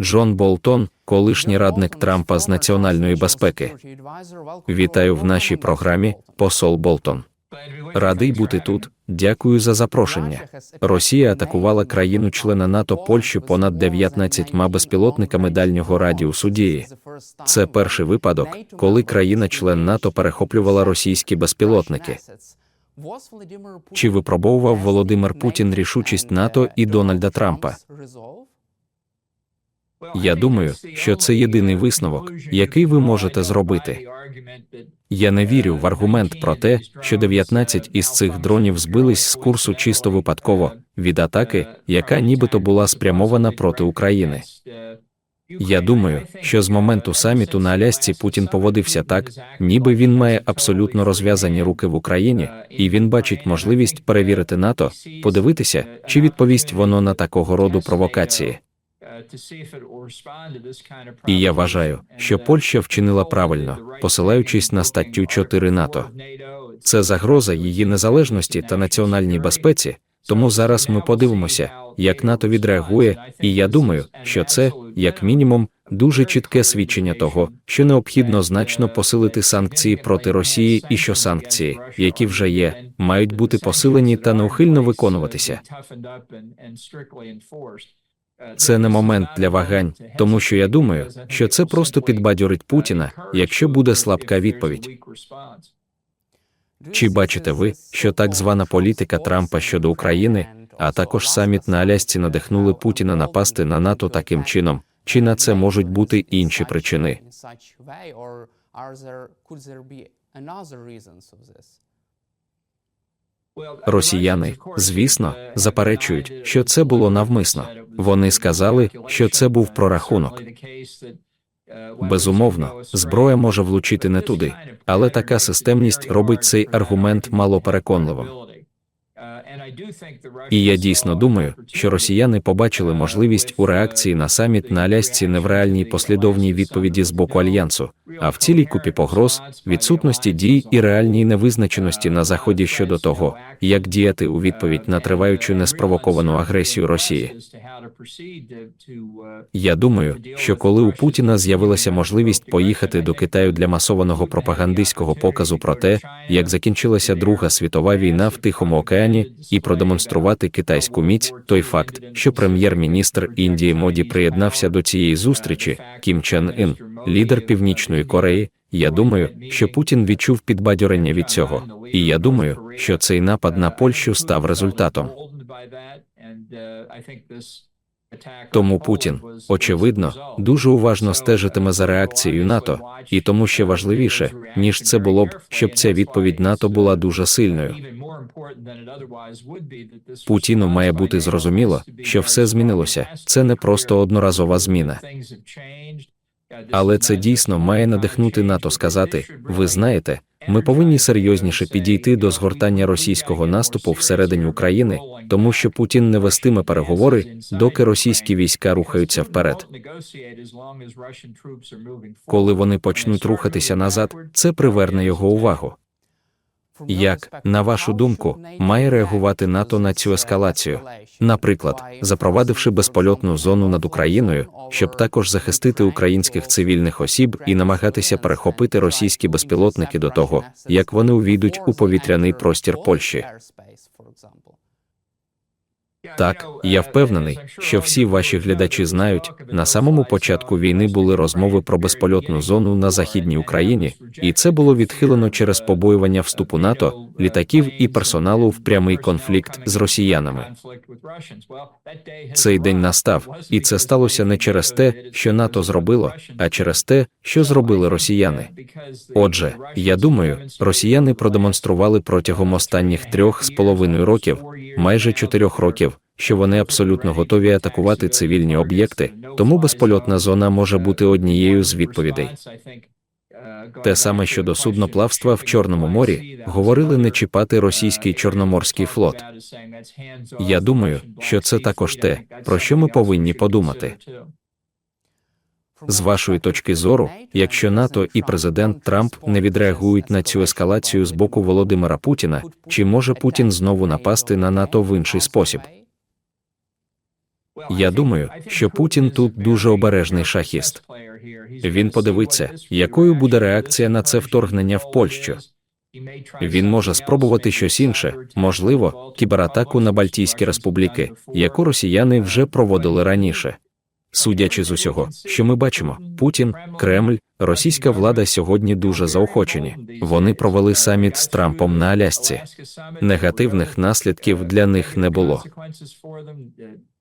Джон Болтон, колишній радник Трампа з національної безпеки. Вітаю в нашій програмі, посол Болтон. Радий бути тут. Дякую за запрошення. Росія атакувала країну-члена НАТО Польщу понад 19 безпілотниками дальнього радіусу дії. Це перший випадок, коли країна-член НАТО перехоплювала російські безпілотники. Чи випробовував Володимир Путін рішучість НАТО і Дональда Трампа? Я думаю, що це єдиний висновок, який ви можете зробити. Я не вірю в аргумент про те, що 19 із цих дронів збились з курсу чисто випадково від атаки, яка нібито була спрямована проти України. Я думаю, що з моменту саміту на Алясці Путін поводився так, ніби він має абсолютно розв'язані руки в Україні, і він бачить можливість перевірити НАТО, подивитися, чи відповість воно на такого роду провокації. І я вважаю, що Польща вчинила правильно, посилаючись на статтю 4 НАТО. Це загроза її незалежності та національній безпеці. Тому зараз ми подивимося, як НАТО відреагує, і я думаю, що це, як мінімум, дуже чітке свідчення того, що необхідно значно посилити санкції проти Росії, і що санкції, які вже є, мають бути посилені та неухильно виконуватися. Це не момент для вагань, тому що я думаю, що це просто підбадьорить Путіна, якщо буде слабка відповідь. Чи бачите ви, що так звана політика Трампа щодо України, а також саміт на Алясці надихнули Путіна напасти на НАТО таким чином? Чи на це можуть бути інші причини? Росіяни, звісно, заперечують, що це було навмисно. Вони сказали, що це був прорахунок. Безумовно, зброя може влучити не туди, але така системність робить цей аргумент малопереконливим. І я дійсно думаю, що росіяни побачили можливість у реакції на саміт на Алясці не в реальній послідовній відповіді з боку альянсу, а в цілій купі погроз, відсутності дій і реальній невизначеності на заході щодо того, як діяти у відповідь на триваючу неспровоковану агресію Росії. Я думаю, що коли у Путіна з'явилася можливість поїхати до Китаю для масованого пропагандистського показу про те, як закінчилася Друга світова війна в Тихому океані, і продемонструвати китайську міць, той факт, що прем'єр-міністр Індії Моді приєднався до цієї зустрічі, Кім Чен Ін, лідер Північної Кореї. Я думаю, що Путін відчув підбадьорення від цього, і я думаю, що цей напад на Польщу став результатом. Тому Путін, очевидно, дуже уважно стежитиме за реакцією НАТО, і тому ще важливіше, ніж це було б, щоб ця відповідь НАТО була дуже сильною. Путіну має бути зрозуміло, що все змінилося. Це не просто одноразова зміна. Але це дійсно має надихнути НАТО сказати: ви знаєте, ми повинні серйозніше підійти до згортання російського наступу всередині України, тому що Путін не вестиме переговори, доки російські війська рухаються вперед. Коли вони почнуть рухатися назад, це приверне його увагу. Як, на вашу думку, має реагувати НАТО на цю ескалацію? Наприклад, запровадивши безпольотну зону над Україною, щоб також захистити українських цивільних осіб і намагатися перехопити російські безпілотники до того, як вони увійдуть у повітряний простір Польщі. Так, я впевнений, що всі ваші глядачі знають, на самому початку війни були розмови про безпольотну зону на західній Україні, і це було відхилено через побоювання вступу НАТО, літаків і персоналу в прямий конфлікт з росіянами. Цей день настав, і це сталося не через те, що НАТО зробило, а через те, що зробили росіяни. Отже, я думаю, росіяни продемонстрували протягом останніх трьох з половиною років, майже чотирьох років, що вони абсолютно готові атакувати цивільні об'єкти, тому безпольотна зона може бути однією з відповідей. Те саме щодо судноплавства в Чорному морі говорили не чіпати російський чорноморський флот. Я думаю, що це також те, про що ми повинні подумати. З вашої точки зору, якщо НАТО і президент Трамп не відреагують на цю ескалацію з боку Володимира Путіна, чи може Путін знову напасти на НАТО в інший спосіб? Я думаю, що Путін тут дуже обережний шахіст. Він подивиться, якою буде реакція на це вторгнення в Польщу. Він може спробувати щось інше, можливо, кібератаку на Балтійські республіки, яку росіяни вже проводили раніше. Судячи з усього, що ми бачимо, Путін, Кремль, російська влада сьогодні дуже заохочені. Вони провели саміт з Трампом на Алясці. Негативних наслідків для них не було.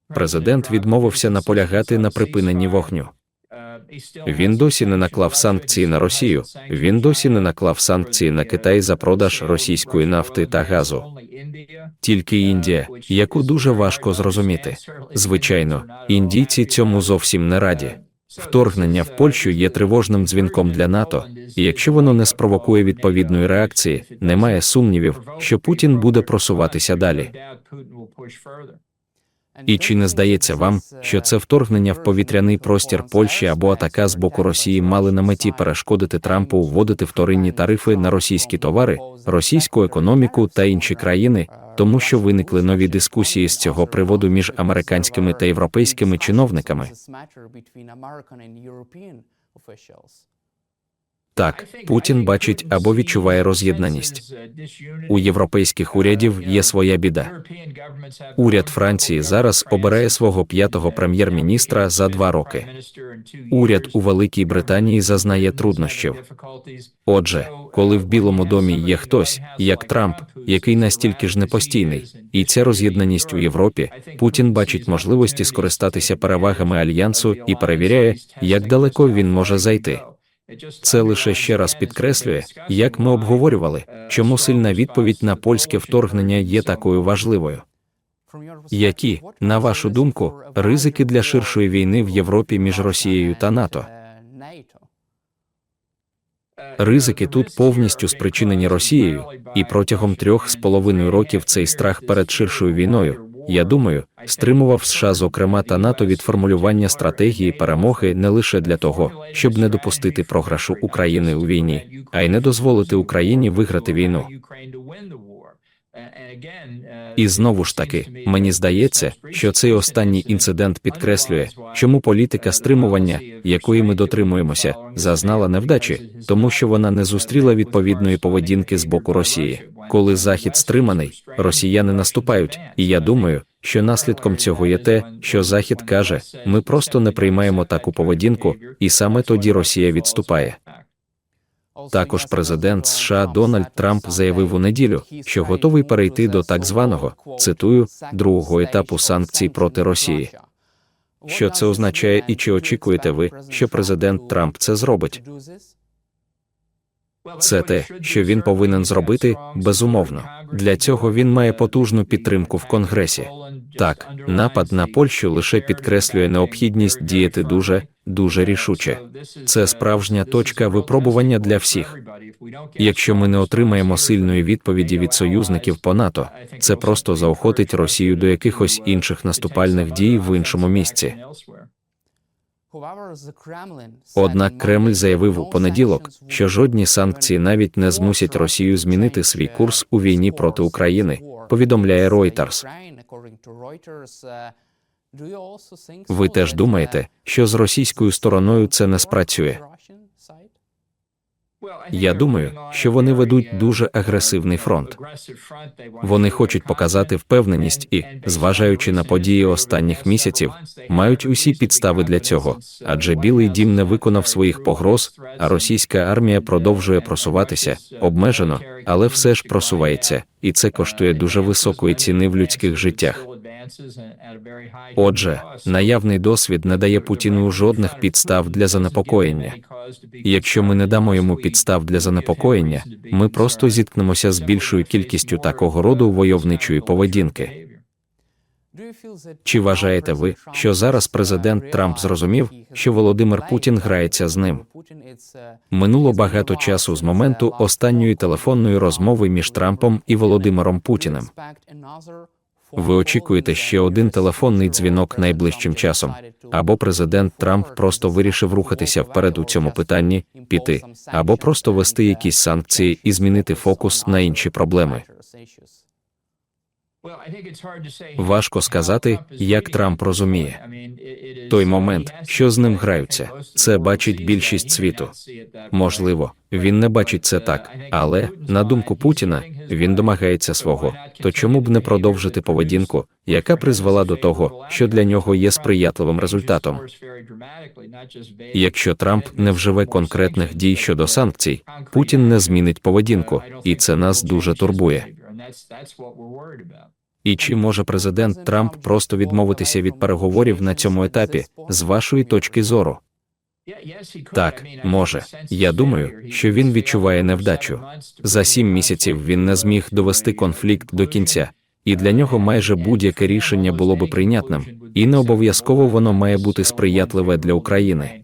Президент відмовився наполягати на припиненні вогню. Він досі не наклав санкції на Росію. Він досі не наклав санкції на Китай за продаж російської нафти та газу. Тільки Індія, яку дуже важко зрозуміти. Звичайно, індійці цьому зовсім не раді. Вторгнення в Польщу є тривожним дзвінком для НАТО, і якщо воно не спровокує відповідної реакції, немає сумнівів, що Путін буде просуватися далі. І чи не здається вам, що це вторгнення в повітряний простір Польщі або атака з боку Росії мали на меті перешкодити Трампу вводити вторинні тарифи на російські товари, російську економіку та інші країни, тому що виникли нові дискусії з цього приводу між американськими та європейськими чиновниками? Так, Путін бачить або відчуває роз'єднаність. У європейських урядів є своя біда. Уряд Франції зараз обирає свого п'ятого прем'єр-міністра за два роки. Уряд у Великій Британії зазнає труднощів. Отже, коли в Білому домі є хтось, як Трамп, який настільки ж непостійний, і ця роз'єднаність у Європі, Путін бачить можливості скористатися перевагами альянсу і перевіряє, як далеко він може зайти. Це лише ще раз підкреслює, як ми обговорювали, чому сильна відповідь на польське вторгнення є такою важливою. Які, на вашу думку, ризики для ширшої війни в Європі між Росією та НАТО? Ризики тут повністю спричинені Росією, і протягом трьох з половиною років цей страх перед ширшою війною я думаю, стримував США, зокрема та НАТО від формулювання стратегії перемоги не лише для того, щоб не допустити програшу України у війні, а й не дозволити Україні виграти війну. І знову ж таки, мені здається, що цей останній інцидент підкреслює, чому політика стримування, якої ми дотримуємося, зазнала невдачі, тому що вона не зустріла відповідної поведінки з боку Росії. Коли захід стриманий, росіяни наступають, і я думаю, що наслідком цього є те, що Захід каже: ми просто не приймаємо таку поведінку, і саме тоді Росія відступає. Також президент США Дональд Трамп заявив у неділю, що готовий перейти до так званого цитую другого етапу санкцій проти Росії. Що це означає, і чи очікуєте ви, що президент Трамп це зробить? Це те, що він повинен зробити, безумовно. Для цього він має потужну підтримку в Конгресі. Так, напад на Польщу лише підкреслює необхідність діяти дуже, дуже рішуче. Це справжня точка випробування для всіх. Якщо ми не отримаємо сильної відповіді від союзників по НАТО, це просто заохотить Росію до якихось інших наступальних дій в іншому місці. Однак Кремль заявив у понеділок, що жодні санкції навіть не змусять Росію змінити свій курс у війні проти України. Повідомляє Reuters. Ви теж думаєте, що з російською стороною це не спрацює? Я думаю, що вони ведуть дуже агресивний фронт. Вони хочуть показати впевненість і, зважаючи на події останніх місяців, мають усі підстави для цього, адже Білий дім не виконав своїх погроз, а російська армія продовжує просуватися обмежено, але все ж просувається, і це коштує дуже високої ціни в людських життях. Отже, наявний досвід не дає Путіну жодних підстав для занепокоєння. Якщо ми не дамо йому підстав для занепокоєння, ми просто зіткнемося з більшою кількістю такого роду войовничої поведінки. Чи вважаєте ви, що зараз президент Трамп зрозумів, що Володимир Путін грається з ним? Минуло багато часу з моменту останньої телефонної розмови між Трампом і Володимиром Путіним. Ви очікуєте ще один телефонний дзвінок найближчим часом, або президент Трамп просто вирішив рухатися вперед у цьому питанні, піти, або просто вести якісь санкції і змінити фокус на інші проблеми. Важко сказати, як Трамп розуміє. Той момент, що з ним граються, це бачить більшість світу. Можливо, він не бачить це так, але на думку Путіна він домагається свого. То чому б не продовжити поведінку, яка призвела до того, що для нього є сприятливим результатом? Якщо Трамп не вживе конкретних дій щодо санкцій, Путін не змінить поведінку, і це нас дуже турбує. І чи може президент Трамп просто відмовитися від переговорів на цьому етапі, з вашої точки зору? Так, може. Я думаю, що він відчуває невдачу. За сім місяців він не зміг довести конфлікт до кінця, і для нього майже будь-яке рішення було би прийнятним, і не обов'язково воно має бути сприятливе для України.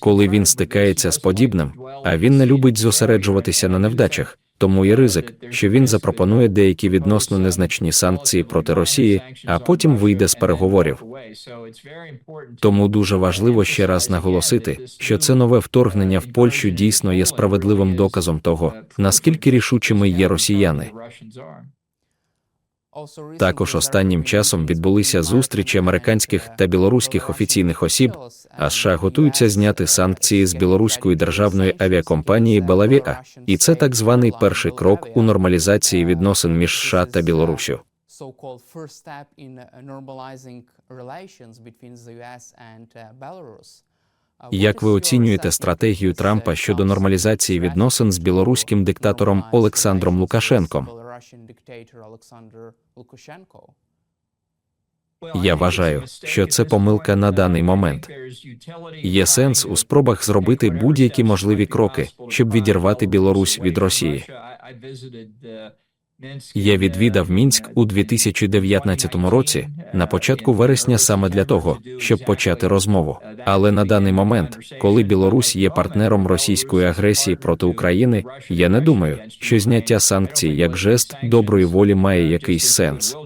Коли він стикається з подібним, а він не любить зосереджуватися на невдачах, тому є ризик, що він запропонує деякі відносно незначні санкції проти Росії, а потім вийде з переговорів. Тому дуже важливо ще раз наголосити, що це нове вторгнення в Польщу дійсно є справедливим доказом того, наскільки рішучими є росіяни. Також останнім часом відбулися зустрічі американських та білоруських офіційних осіб, а США готуються зняти санкції з білоруської державної авіакомпанії Белавіа, і це так званий перший крок у нормалізації відносин між США та relations between the US and uh, Belarus. Як ви оцінюєте стратегію Трампа щодо нормалізації відносин з білоруським диктатором Олександром Лукашенком? Я вважаю, що це помилка на даний момент. Є сенс у спробах зробити будь-які можливі кроки, щоб відірвати Білорусь від Росії. Я відвідав Мінськ у 2019 році, на початку вересня, саме для того, щоб почати розмову. Але на даний момент, коли Білорусь є партнером російської агресії проти України, я не думаю, що зняття санкцій як жест доброї волі має якийсь сенс.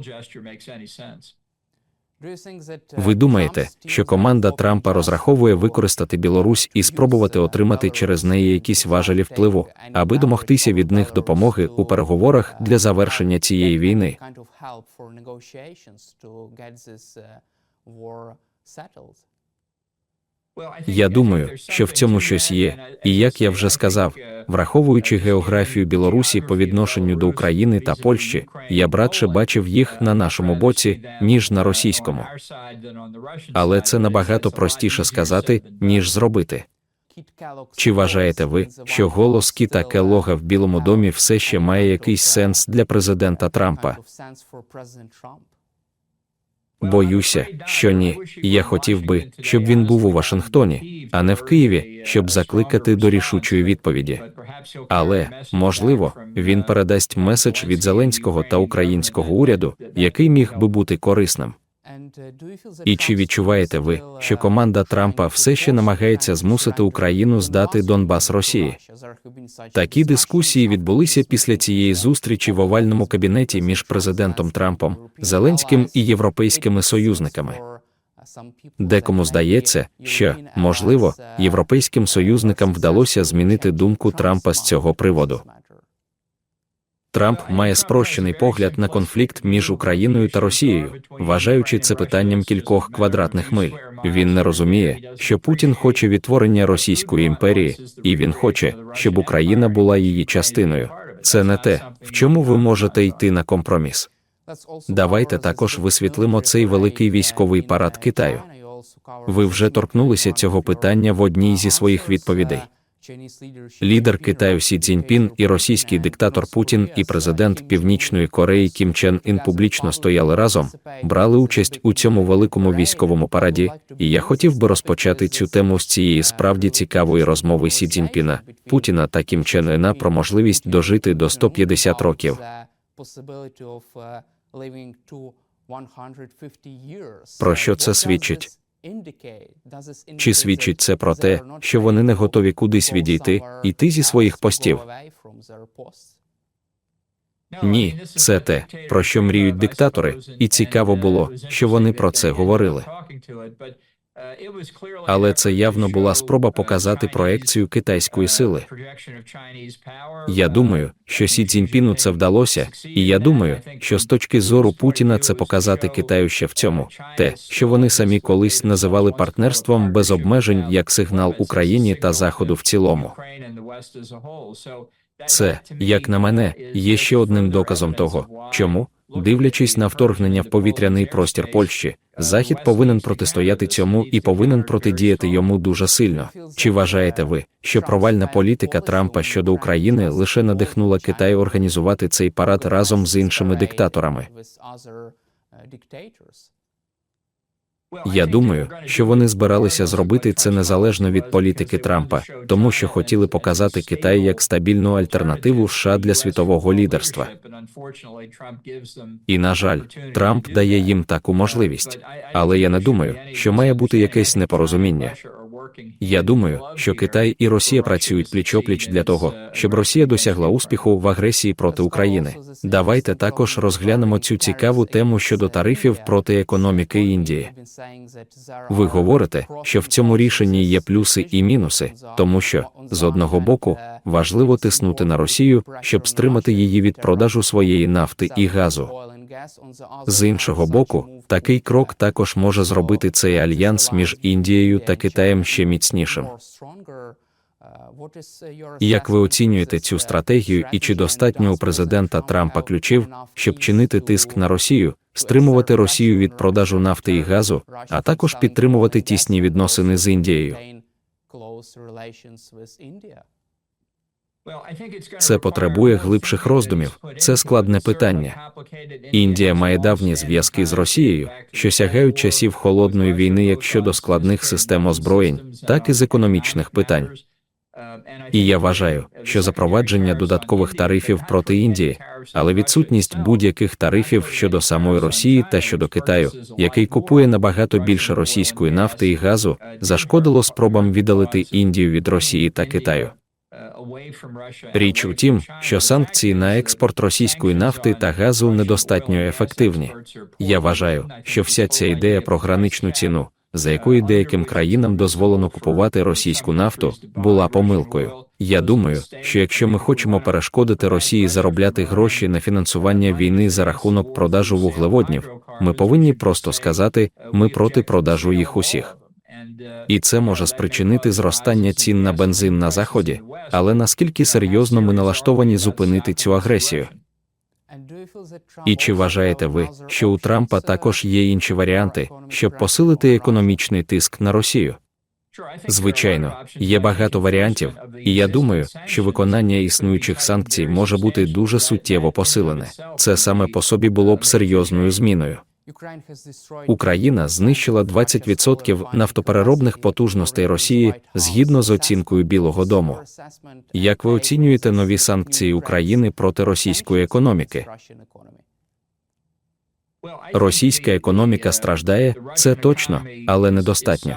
Ви думаєте, що команда Трампа розраховує використати Білорусь і спробувати отримати через неї якісь важелі впливу, аби домогтися від них допомоги у переговорах для завершення цієї війни? Я думаю, що в цьому щось є, і як я вже сказав, враховуючи географію Білорусі по відношенню до України та Польщі, я б радше бачив їх на нашому боці, ніж на російському. Але це набагато простіше сказати, ніж зробити. Чи вважаєте ви, що голос Кіта Келлога в Білому домі все ще має якийсь сенс для президента Трампа? Боюся, що ні. Я хотів би, щоб він був у Вашингтоні, а не в Києві, щоб закликати до рішучої відповіді. Але можливо, він передасть меседж від Зеленського та українського уряду, який міг би бути корисним. І чи відчуваєте ви, що команда Трампа все ще намагається змусити Україну здати Донбас Росії? Такі дискусії відбулися після цієї зустрічі в овальному кабінеті між президентом Трампом, Зеленським і європейськими союзниками. Декому здається, що можливо європейським союзникам вдалося змінити думку Трампа з цього приводу. Трамп має спрощений погляд на конфлікт між Україною та Росією, вважаючи це питанням кількох квадратних миль. Він не розуміє, що Путін хоче відтворення Російської імперії, і він хоче, щоб Україна була її частиною. Це не те, в чому ви можете йти на компроміс. Давайте також висвітлимо цей великий військовий парад Китаю. Ви вже торкнулися цього питання в одній зі своїх відповідей. Лідер Китаю Сі Цзіньпін і російський диктатор Путін і президент Північної Кореї Кім Чен Ін публічно стояли разом, брали участь у цьому великому військовому параді. І я хотів би розпочати цю тему з цієї справді цікавої розмови Сі Цзіньпіна, Путіна та Кім Чен Іна про можливість дожити до 150 років. Про що це свідчить? Чи свідчить це про те, що вони не готові кудись відійти, іти зі своїх постів? Ні, це те, про що мріють диктатори, і цікаво було, що вони про це говорили. Але це явно була спроба показати проекцію китайської сили. Я думаю, що Сі Цзіньпіну це вдалося, і я думаю, що з точки зору Путіна це показати Китаю ще в цьому те, що вони самі колись називали партнерством без обмежень як сигнал Україні та Заходу в цілому. Це, як на мене, є ще одним доказом того, чому, дивлячись на вторгнення в повітряний простір Польщі, Захід повинен протистояти цьому і повинен протидіяти йому дуже сильно. Чи вважаєте ви, що провальна політика Трампа щодо України лише надихнула Китай організувати цей парад разом з іншими диктаторами? Я думаю, що вони збиралися зробити це незалежно від політики Трампа, тому що хотіли показати Китай як стабільну альтернативу США для світового лідерства. І на жаль, Трамп дає їм таку можливість. Але я не думаю, що має бути якесь непорозуміння. Я думаю, що Китай і Росія працюють пліч-опліч для того, щоб Росія досягла успіху в агресії проти України. Давайте також розглянемо цю цікаву тему щодо тарифів проти економіки Індії. Ви говорите, що в цьому рішенні є плюси і мінуси, тому що з одного боку важливо тиснути на Росію, щоб стримати її від продажу своєї нафти і газу. З іншого боку, такий крок також може зробити цей альянс між Індією та Китаєм ще міцнішим. Як ви оцінюєте цю стратегію, і чи достатньо у президента Трампа ключів, щоб чинити тиск на Росію, стримувати Росію від продажу нафти і газу, а також підтримувати тісні відносини з Індією? Це потребує глибших роздумів. Це складне питання. Індія має давні зв'язки з Росією, що сягають часів холодної війни як щодо складних систем озброєнь, так і з економічних питань. І я вважаю, що запровадження додаткових тарифів проти Індії, але відсутність будь-яких тарифів щодо самої Росії та щодо Китаю, який купує набагато більше російської нафти і газу, зашкодило спробам віддалити Індію від Росії та Китаю. Річ у тім, що санкції на експорт російської нафти та газу недостатньо ефективні. Я вважаю, що вся ця ідея про граничну ціну, за якою деяким країнам дозволено купувати російську нафту, була помилкою. Я думаю, що якщо ми хочемо перешкодити Росії заробляти гроші на фінансування війни за рахунок продажу вуглеводнів, ми повинні просто сказати, ми проти продажу їх усіх. І це може спричинити зростання цін на бензин на заході, але наскільки серйозно ми налаштовані зупинити цю агресію? І чи вважаєте ви, що у Трампа також є інші варіанти, щоб посилити економічний тиск на Росію? Звичайно, є багато варіантів, і я думаю, що виконання існуючих санкцій може бути дуже суттєво посилене. Це саме по собі було б серйозною зміною. Україна знищила 20% нафтопереробних потужностей Росії згідно з оцінкою Білого Дому. Як ви оцінюєте нові санкції України проти російської економіки? Російська економіка страждає, це точно, але недостатньо.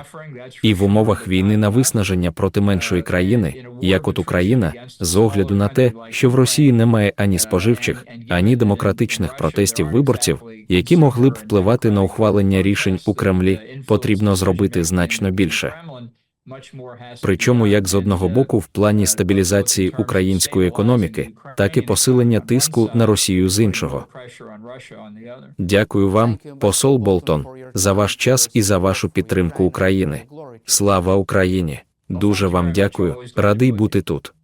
І в умовах війни на виснаження проти меншої країни, як от Україна, з огляду на те, що в Росії немає ані споживчих, ані демократичних протестів виборців, які могли б впливати на ухвалення рішень у Кремлі, потрібно зробити значно більше. Причому як з одного боку в плані стабілізації української економіки, так і посилення тиску на Росію з іншого. Дякую вам, посол Болтон, за ваш час і за вашу підтримку України. Слава Україні! Дуже вам дякую, радий бути тут.